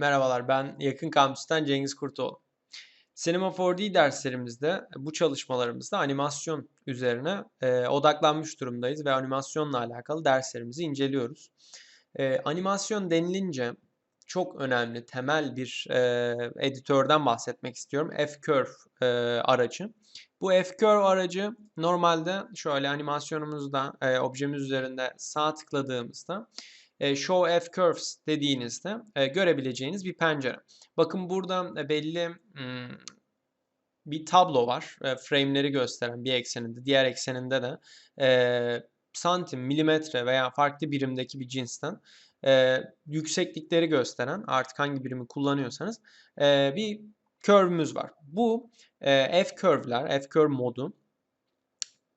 Merhabalar, ben Yakın Kampüs'ten Cengiz Kurtoğlu. Cinema 4D derslerimizde bu çalışmalarımızda animasyon üzerine e, odaklanmış durumdayız ve animasyonla alakalı derslerimizi inceliyoruz. E, animasyon denilince çok önemli, temel bir e, editörden bahsetmek istiyorum. F-Curve e, aracı. Bu F-Curve aracı normalde şöyle animasyonumuzda, e, objemiz üzerinde sağ tıkladığımızda e, Show F Curves dediğinizde e, görebileceğiniz bir pencere. Bakın burada e, belli hmm, bir tablo var. Frame'leri gösteren bir ekseninde, diğer ekseninde de santim, milimetre veya farklı birimdeki bir cinsten yükseklikleri gösteren artık hangi birimi kullanıyorsanız bir curve'ümüz var. Bu F curve'ler, F curve modu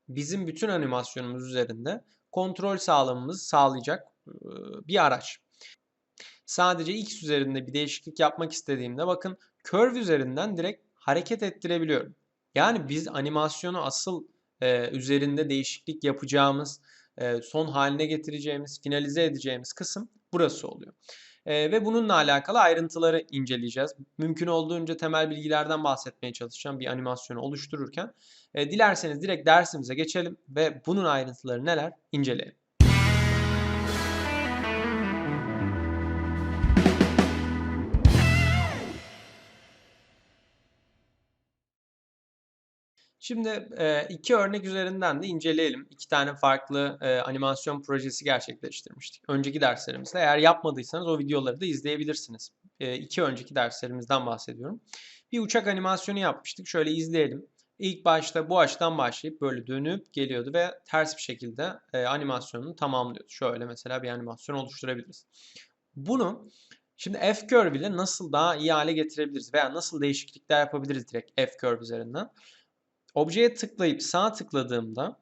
bizim bütün animasyonumuz üzerinde kontrol sağlamamızı sağlayacak bir araç. Sadece X üzerinde bir değişiklik yapmak istediğimde bakın curve üzerinden direkt hareket ettirebiliyorum. Yani biz animasyonu asıl e, üzerinde değişiklik yapacağımız, e, son haline getireceğimiz, finalize edeceğimiz kısım burası oluyor. E, ve bununla alakalı ayrıntıları inceleyeceğiz. Mümkün olduğunca temel bilgilerden bahsetmeye çalışacağım bir animasyonu oluştururken. E, dilerseniz direkt dersimize geçelim ve bunun ayrıntıları neler inceleyelim. Şimdi e, iki örnek üzerinden de inceleyelim. İki tane farklı e, animasyon projesi gerçekleştirmiştik. Önceki derslerimizde. Eğer yapmadıysanız o videoları da izleyebilirsiniz. E, iki önceki derslerimizden bahsediyorum. Bir uçak animasyonu yapmıştık. Şöyle izleyelim. İlk başta bu açıdan başlayıp böyle dönüp geliyordu ve ters bir şekilde animasyonunu tamamlıyordu. Şöyle mesela bir animasyon oluşturabiliriz. Bunu şimdi F-Curve ile nasıl daha iyi hale getirebiliriz veya nasıl değişiklikler yapabiliriz direkt F-Curve üzerinden. Objeye tıklayıp sağ tıkladığımda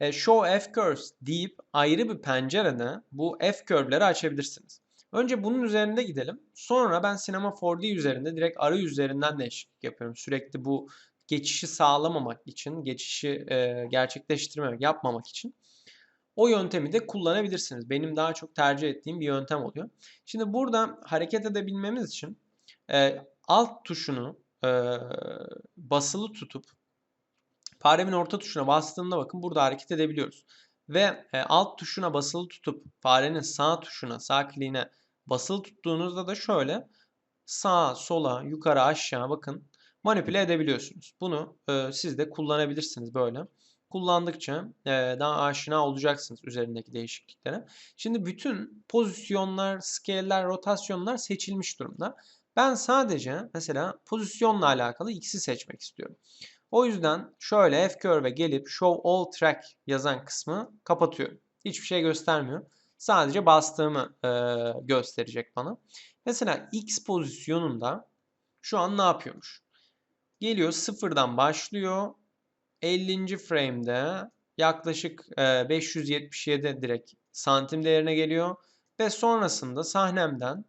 e, Show F-Curves deyip ayrı bir pencerede bu F-Curve'leri açabilirsiniz. Önce bunun üzerinde gidelim. Sonra ben Cinema 4D üzerinde direkt arayüz üzerinden değişiklik yapıyorum. Sürekli bu geçişi sağlamamak için, geçişi e, gerçekleştirmemek, yapmamak için o yöntemi de kullanabilirsiniz. Benim daha çok tercih ettiğim bir yöntem oluyor. Şimdi burada hareket edebilmemiz için e, alt tuşunu e, basılı tutup faremin orta tuşuna bastığında bakın burada hareket edebiliyoruz. Ve e, alt tuşuna basılı tutup farenin sağ tuşuna, sağ kliğine basılı tuttuğunuzda da şöyle sağa, sola, yukarı, aşağı bakın manipüle edebiliyorsunuz. Bunu e, siz de kullanabilirsiniz böyle. Kullandıkça e, daha aşina olacaksınız üzerindeki değişikliklere. Şimdi bütün pozisyonlar, scale'ler, rotasyonlar seçilmiş durumda. Ben sadece mesela pozisyonla alakalı x'i seçmek istiyorum. O yüzden şöyle F-Curve'e gelip Show All Track yazan kısmı kapatıyorum. Hiçbir şey göstermiyor. Sadece bastığımı e, gösterecek bana. Mesela X pozisyonunda şu an ne yapıyormuş? Geliyor sıfırdan başlıyor. 50. frame'de yaklaşık e, 577 direkt santim değerine geliyor. Ve sonrasında sahnemden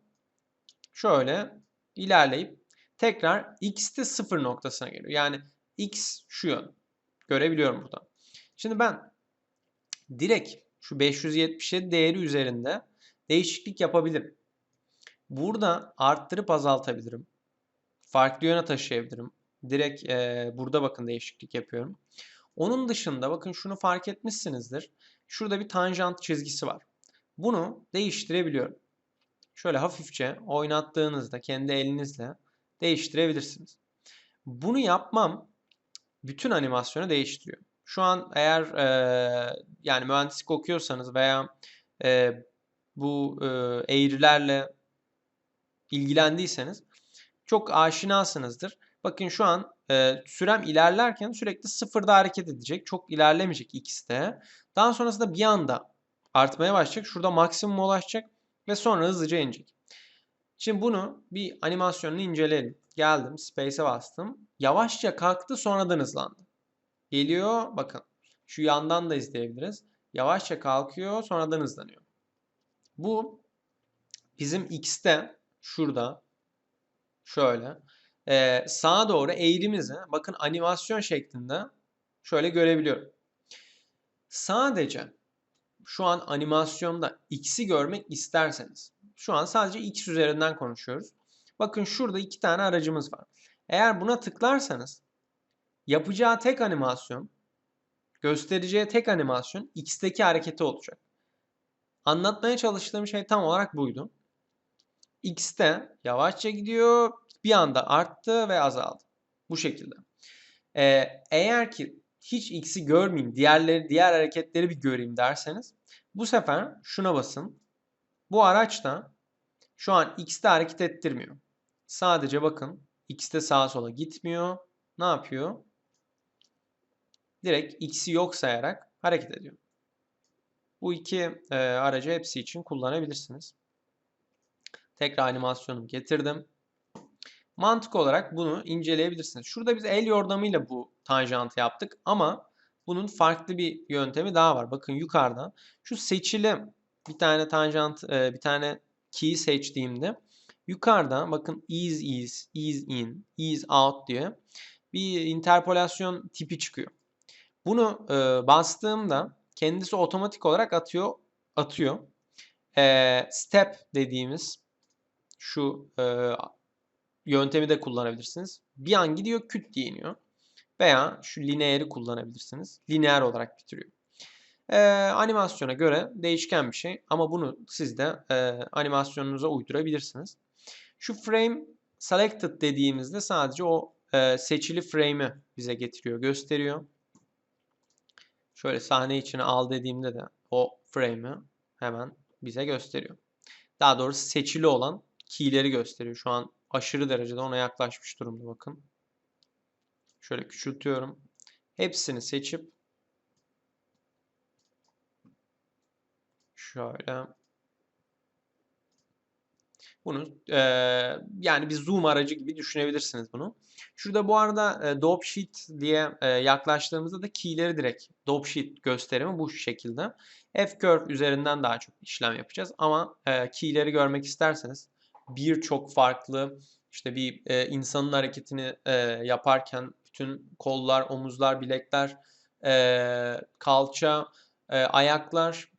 şöyle ilerleyip tekrar x'te sıfır noktasına geliyor. Yani x şu yön. Görebiliyorum burada. Şimdi ben direkt şu 577 değeri üzerinde değişiklik yapabilirim. Burada arttırıp azaltabilirim. Farklı yöne taşıyabilirim. Direkt e, burada bakın değişiklik yapıyorum. Onun dışında bakın şunu fark etmişsinizdir. Şurada bir tanjant çizgisi var. Bunu değiştirebiliyorum şöyle hafifçe oynattığınızda kendi elinizle değiştirebilirsiniz. Bunu yapmam bütün animasyonu değiştiriyor. Şu an eğer e, yani mühendislik okuyorsanız veya e, bu e, eğrilerle ilgilendiyseniz çok aşinasınızdır. Bakın şu an e, sürem ilerlerken sürekli sıfırda hareket edecek. Çok ilerlemeyecek x'te. Daha sonrasında bir anda artmaya başlayacak. Şurada maksimum ulaşacak ve sonra hızlıca inecek. Şimdi bunu bir animasyonunu inceleyelim. Geldim, space'e bastım. Yavaşça kalktı, sonradan hızlandı. Geliyor, bakın. Şu yandan da izleyebiliriz. Yavaşça kalkıyor, sonradan hızlanıyor. Bu bizim x'te şurada şöyle e, sağa doğru eğrimizi bakın animasyon şeklinde şöyle görebiliyorum. Sadece şu an animasyonda x'i görmek isterseniz Şu an sadece X üzerinden konuşuyoruz. Bakın şurada iki tane aracımız var. Eğer buna tıklarsanız yapacağı tek animasyon, göstereceği tek animasyon X'teki hareketi olacak. Anlatmaya çalıştığım şey tam olarak buydu. X'te yavaşça gidiyor, bir anda arttı ve azaldı. Bu şekilde. Ee, eğer ki hiç X'i görmeyeyim, diğerleri diğer hareketleri bir göreyim derseniz bu sefer şuna basın. Bu araç da şu an X'te hareket ettirmiyor. Sadece bakın X'te sağa sola gitmiyor. Ne yapıyor? Direkt X'i yok sayarak hareket ediyor. Bu iki e, aracı hepsi için kullanabilirsiniz. Tekrar animasyonumu getirdim. Mantık olarak bunu inceleyebilirsiniz. Şurada biz el yordamıyla bu tanjantı yaptık ama bunun farklı bir yöntemi daha var. Bakın yukarıda şu seçili bir tane tanjant, e, bir tane key seçtiğimde yukarıda bakın ease ease, ease in, ease out diye bir interpolasyon tipi çıkıyor. Bunu e, bastığımda kendisi otomatik olarak atıyor atıyor. E, step dediğimiz şu e, yöntemi de kullanabilirsiniz. Bir an gidiyor küt diye iniyor. Veya şu lineeri kullanabilirsiniz. Lineer olarak bitiriyor. Ee, animasyona göre değişken bir şey ama bunu siz de e, animasyonunuza uydurabilirsiniz. Şu frame selected dediğimizde sadece o e, seçili frame'i bize getiriyor, gösteriyor. Şöyle sahne içine al dediğimde de o frame'i hemen bize gösteriyor. Daha doğrusu seçili olan key'leri gösteriyor. Şu an aşırı derecede ona yaklaşmış durumda bakın. Şöyle küçültüyorum. Hepsini seçip şöyle bunu e, yani bir zoom aracı gibi düşünebilirsiniz bunu. Şurada bu arada e, dope sheet diye e, yaklaştığımızda da key'leri direkt dope sheet gösterimi bu şekilde. F-curve üzerinden daha çok işlem yapacağız ama e, key'leri görmek isterseniz birçok farklı işte bir e, insanın hareketini e, yaparken bütün kollar, omuzlar, bilekler, e, kalça, e, ayaklar,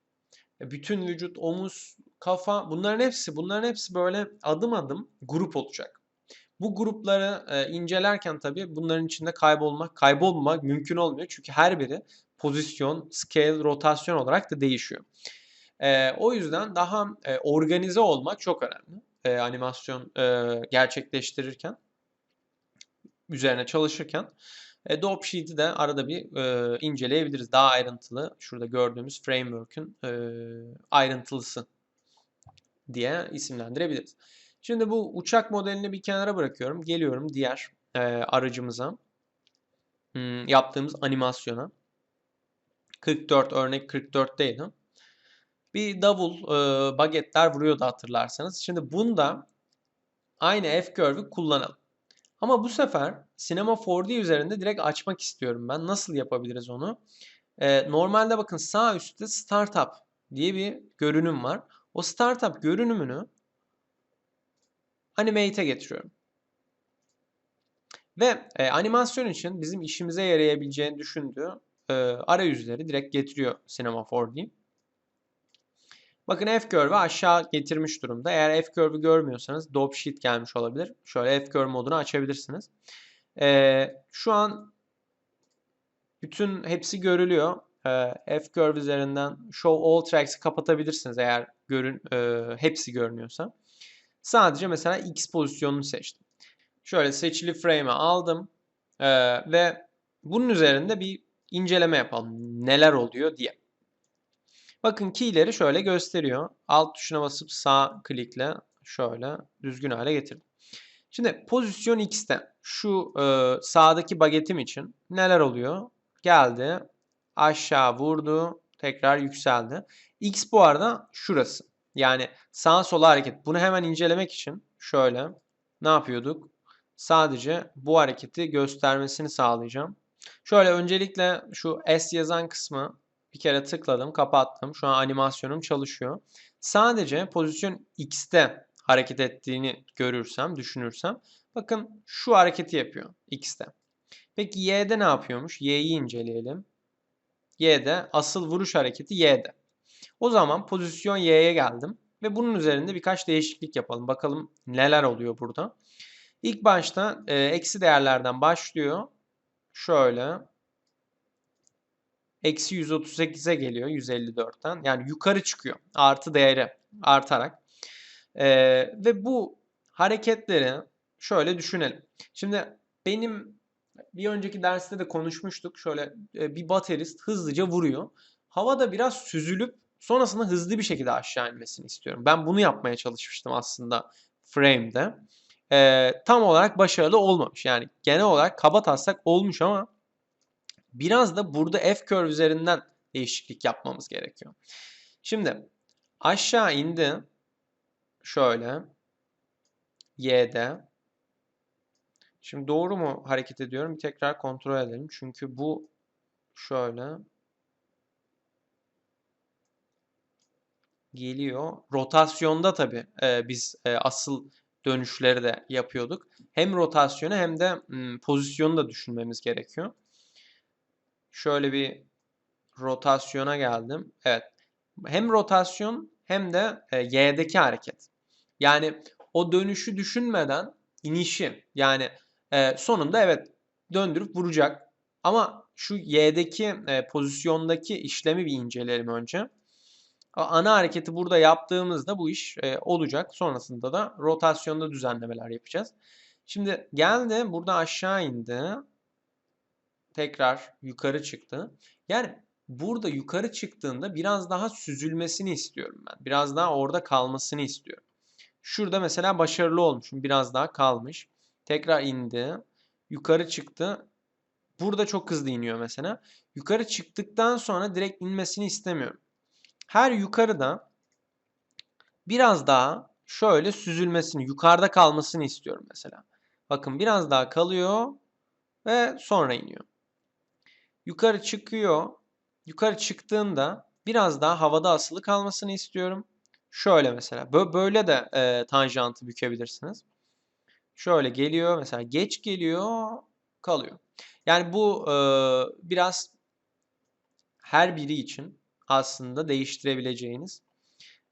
bütün vücut, omuz, kafa bunların hepsi bunların hepsi böyle adım adım grup olacak. Bu grupları e, incelerken tabii bunların içinde kaybolmak, kaybolmamak mümkün olmuyor. Çünkü her biri pozisyon, scale, rotasyon olarak da değişiyor. E, o yüzden daha e, organize olmak çok önemli e, animasyon e, gerçekleştirirken üzerine çalışırken e, Dope de arada bir e, inceleyebiliriz. Daha ayrıntılı şurada gördüğümüz framework'ün e, ayrıntılısı diye isimlendirebiliriz. Şimdi bu uçak modelini bir kenara bırakıyorum. Geliyorum diğer e, aracımıza. Hmm, yaptığımız animasyona. 44 örnek 44'teydi bir davul e, bagetler vuruyordu hatırlarsanız. Şimdi bunda aynı F-curve'ü kullanalım. Ama bu sefer Cinema 4D üzerinde direkt açmak istiyorum ben. Nasıl yapabiliriz onu? E, normalde bakın sağ üstte Startup diye bir görünüm var. O Startup görünümünü Animate'e getiriyorum. Ve e, animasyon için bizim işimize yarayabileceğini düşündüğü e, arayüzleri direkt getiriyor Cinema 4D. Bakın F-curve'ü aşağı getirmiş durumda. Eğer F-curve'ü görmüyorsanız dope sheet gelmiş olabilir. Şöyle F-curve modunu açabilirsiniz. Ee, şu an bütün hepsi görülüyor. Ee, F-curve üzerinden show all tracks'i kapatabilirsiniz eğer görün e, hepsi görünüyorsa. Sadece mesela X pozisyonunu seçtim. Şöyle seçili frame'i aldım ee, ve bunun üzerinde bir inceleme yapalım. Neler oluyor diye. Bakın key'leri şöyle gösteriyor. Alt tuşuna basıp sağ klikle şöyle düzgün hale getirdim. Şimdi pozisyon X'te şu e, sağdaki bagetim için neler oluyor? Geldi, aşağı vurdu, tekrar yükseldi. X bu arada şurası. Yani sağa sola hareket. Bunu hemen incelemek için şöyle ne yapıyorduk? Sadece bu hareketi göstermesini sağlayacağım. Şöyle öncelikle şu S yazan kısmı bir kere tıkladım, kapattım. Şu an animasyonum çalışıyor. Sadece pozisyon X'te hareket ettiğini görürsem, düşünürsem bakın şu hareketi yapıyor X'te. Peki Y'de ne yapıyormuş? Y'yi inceleyelim. Y'de asıl vuruş hareketi Y'de. O zaman pozisyon Y'ye geldim. ve bunun üzerinde birkaç değişiklik yapalım. Bakalım neler oluyor burada. İlk başta e, eksi değerlerden başlıyor. Şöyle. Eksi 138'e geliyor 154'ten. Yani yukarı çıkıyor. Artı değeri artarak. E, ve bu hareketleri şöyle düşünelim. Şimdi benim bir önceki derste de konuşmuştuk. Şöyle e, bir baterist hızlıca vuruyor. Havada biraz süzülüp sonrasında hızlı bir şekilde aşağı inmesini istiyorum. Ben bunu yapmaya çalışmıştım aslında frame'de. E, tam olarak başarılı olmamış. Yani genel olarak kaba taslak olmuş ama biraz da burada F curve üzerinden değişiklik yapmamız gerekiyor. Şimdi aşağı indi. Şöyle. Y'de. Şimdi doğru mu hareket ediyorum? Bir tekrar kontrol edelim. Çünkü bu şöyle geliyor. Rotasyonda tabii e, biz e, asıl dönüşleri de yapıyorduk. Hem rotasyonu hem de m, pozisyonu da düşünmemiz gerekiyor. Şöyle bir rotasyona geldim. Evet. Hem rotasyon hem de e, y'deki hareket. Yani o dönüşü düşünmeden inişi yani e, sonunda evet döndürüp vuracak. Ama şu y'deki e, pozisyondaki işlemi bir inceleyelim önce. Ana hareketi burada yaptığımızda bu iş e, olacak. Sonrasında da rotasyonda düzenlemeler yapacağız. Şimdi geldi burada aşağı indi. Tekrar yukarı çıktı. Yani burada yukarı çıktığında biraz daha süzülmesini istiyorum ben. Biraz daha orada kalmasını istiyorum. Şurada mesela başarılı olmuşum. Biraz daha kalmış. Tekrar indi. Yukarı çıktı. Burada çok hızlı iniyor mesela. Yukarı çıktıktan sonra direkt inmesini istemiyorum. Her yukarıda biraz daha şöyle süzülmesini, yukarıda kalmasını istiyorum mesela. Bakın biraz daha kalıyor ve sonra iniyor. Yukarı çıkıyor. Yukarı çıktığında biraz daha havada asılı kalmasını istiyorum. Şöyle mesela. Böyle de e, tanjantı bükebilirsiniz. Şöyle geliyor. Mesela geç geliyor. Kalıyor. Yani bu e, biraz her biri için aslında değiştirebileceğiniz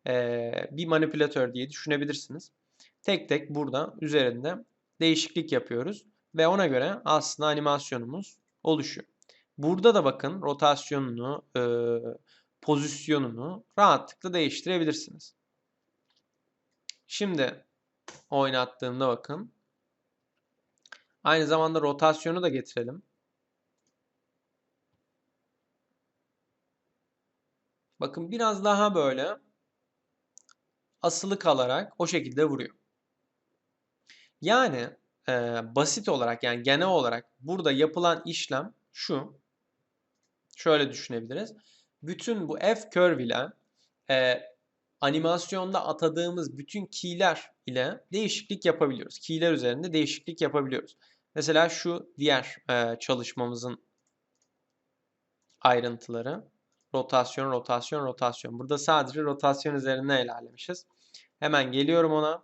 e, bir manipülatör diye düşünebilirsiniz. Tek tek burada üzerinde değişiklik yapıyoruz. Ve ona göre aslında animasyonumuz oluşuyor. Burada da bakın rotasyonunu, e, pozisyonunu rahatlıkla değiştirebilirsiniz. Şimdi oynattığımda bakın. Aynı zamanda rotasyonu da getirelim. Bakın biraz daha böyle asılı kalarak o şekilde vuruyor. Yani e, basit olarak yani genel olarak burada yapılan işlem şu. Şöyle düşünebiliriz. Bütün bu F curve ile e, animasyonda atadığımız bütün key'ler ile değişiklik yapabiliyoruz. Key'ler üzerinde değişiklik yapabiliyoruz. Mesela şu diğer e, çalışmamızın ayrıntıları. Rotasyon, rotasyon, rotasyon. Burada sadece rotasyon üzerinde ilerlemişiz. Hemen geliyorum ona.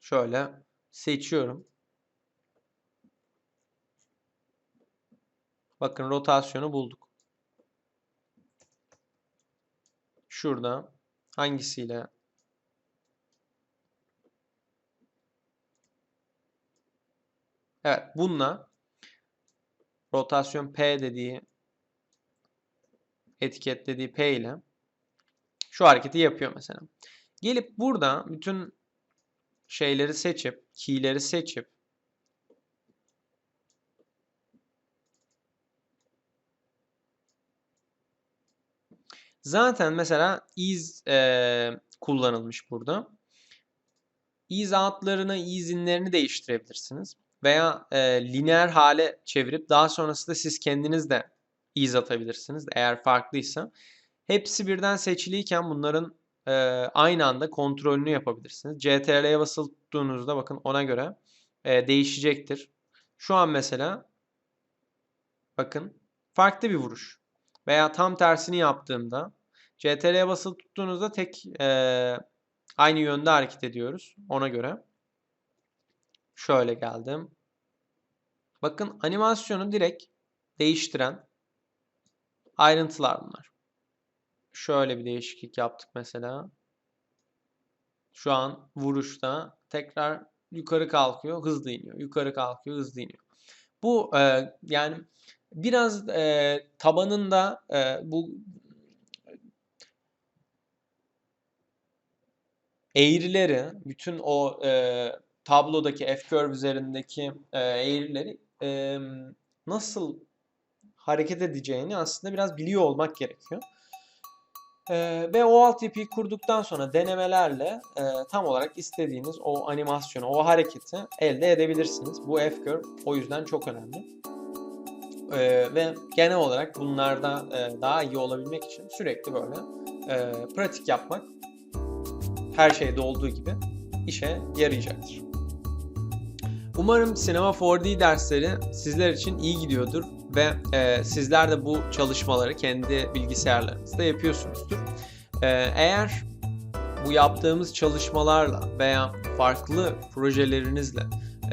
Şöyle seçiyorum. Bakın rotasyonu bulduk. Şurada hangisiyle Evet bununla rotasyon P dediği etiketlediği P ile şu hareketi yapıyor mesela. Gelip burada bütün şeyleri seçip, key'leri seçip Zaten mesela is e, kullanılmış burada. Is out'larını, is in'lerini değiştirebilirsiniz. Veya e, lineer hale çevirip daha sonrasında siz kendiniz de is atabilirsiniz eğer farklıysa. Hepsi birden seçiliyken bunların e, aynı anda kontrolünü yapabilirsiniz. CTRL'ye basılı tuttuğunuzda bakın ona göre e, değişecektir. Şu an mesela bakın farklı bir vuruş. Veya tam tersini yaptığımda CTRL'ye basılı tuttuğunuzda tek e, aynı yönde hareket ediyoruz. Ona göre. Şöyle geldim. Bakın animasyonu direkt değiştiren ayrıntılar bunlar. Şöyle bir değişiklik yaptık mesela. Şu an vuruşta tekrar yukarı kalkıyor, hızlı iniyor. Yukarı kalkıyor, hızlı iniyor. Bu e, yani biraz e, tabanında e, bu eğrileri, bütün o e, tablodaki F-curve üzerindeki e, eğrileri e, nasıl hareket edeceğini aslında biraz biliyor olmak gerekiyor. E, ve o altyapıyı kurduktan sonra denemelerle e, tam olarak istediğiniz o animasyonu, o hareketi elde edebilirsiniz. Bu F-curve o yüzden çok önemli. E, ve genel olarak bunlarda e, daha iyi olabilmek için sürekli böyle e, pratik yapmak her şeyde olduğu gibi işe yarayacaktır. Umarım Sinema 4D dersleri sizler için iyi gidiyordur ve e, sizler de bu çalışmaları kendi bilgisayarlarınızda yapıyorsunuzdur. E, eğer bu yaptığımız çalışmalarla veya farklı projelerinizle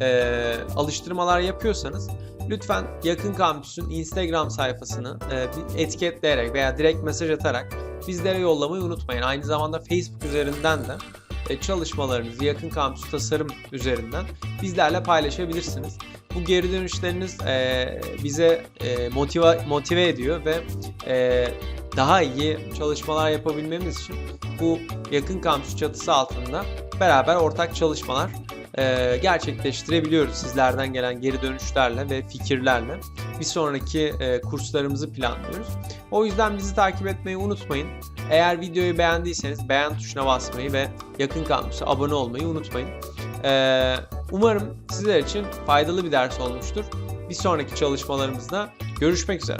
e, alıştırmalar yapıyorsanız lütfen Yakın Kampüs'ün Instagram sayfasını e, etiketleyerek veya direkt mesaj atarak bizlere yollamayı unutmayın. Aynı zamanda Facebook üzerinden de çalışmalarınızı Yakın Kampüs Tasarım üzerinden bizlerle paylaşabilirsiniz. Bu geri dönüşleriniz e, bize e, motive, motive ediyor ve e, daha iyi çalışmalar yapabilmemiz için bu Yakın Kampüs çatısı altında beraber ortak çalışmalar e, gerçekleştirebiliyoruz sizlerden gelen geri dönüşlerle ve fikirlerle. Bir sonraki e, kurslarımızı planlıyoruz. O yüzden bizi takip etmeyi unutmayın. Eğer videoyu beğendiyseniz beğen tuşuna basmayı ve Yakın Kampüs'e abone olmayı unutmayın. Ee, umarım sizler için faydalı bir ders olmuştur. Bir sonraki çalışmalarımızda görüşmek üzere.